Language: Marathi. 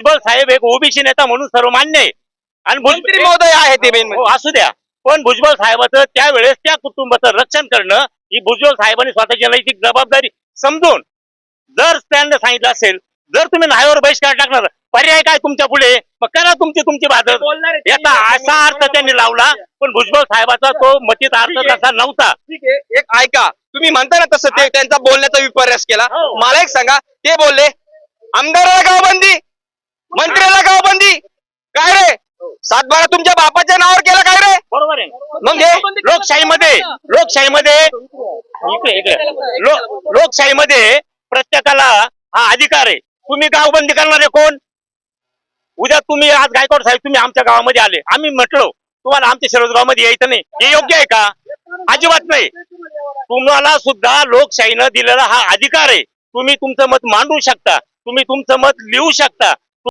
भुजबळ साहेब एक ओबीसी नेता म्हणून सर्व मान्य आहे. आणि मंत्री महोदय आहे ते मेन हो, असू द्या. पण भुजबळ साहेबाचं त्यावेळेस त्या कुटुंबाचं रक्षण करणं ही भुजबळ साहेबांनी स्वतःची नैतिक जबाबदारी समजून जर त्यांना सांगितलं असेल जर तुम्ही न्हायावर बहिष्कार टाकणार पर्याय काय तुमच्यापुढे? मग करा तुमची तुमची बाजू. याचा असा अर्थ त्यांनी लावला पण भुजबळ साहेबाचा तो मतीत अर्थ. तसा नव्हता. ठीक आहे. एक ऐका. तुम्ही म्हणता ना तसं ते त्यांचा बोलण्याचा विपर्यास केला. हो. मला एक सांगा. ते बोलले आमदाराला गावबंदी मंत्र्याला गावबंदी काय रे सातबारा तुमच्या बापाच्या नावावर केला काय रे? बरोबर आहे. मग हे लोकशाहीमध्ये लोकशाहीमध्ये इकडे इकडे. लो- लोकशाहीमध्ये प्रत्येकाला हा अधिकार आहे. तुम्ही गावबंदी करणारे कोण? उद्या तुम्ही आज गायकवाड साहेब तुम्ही आमच्या गावामध्ये आले. आम्ही म्हटलो तुम्हाला आमच्या शिरोज गावामध्ये यायचं नाही. हे योग्य आहे का? अजिबात नाही. तुम्हाला सुद्धा लोकशाहीनं दिलेला हा अधिकार आहे. तुम्ही तुमचं मत मांडू शकता. तुम्ही तुमचं मत लिहू शकता.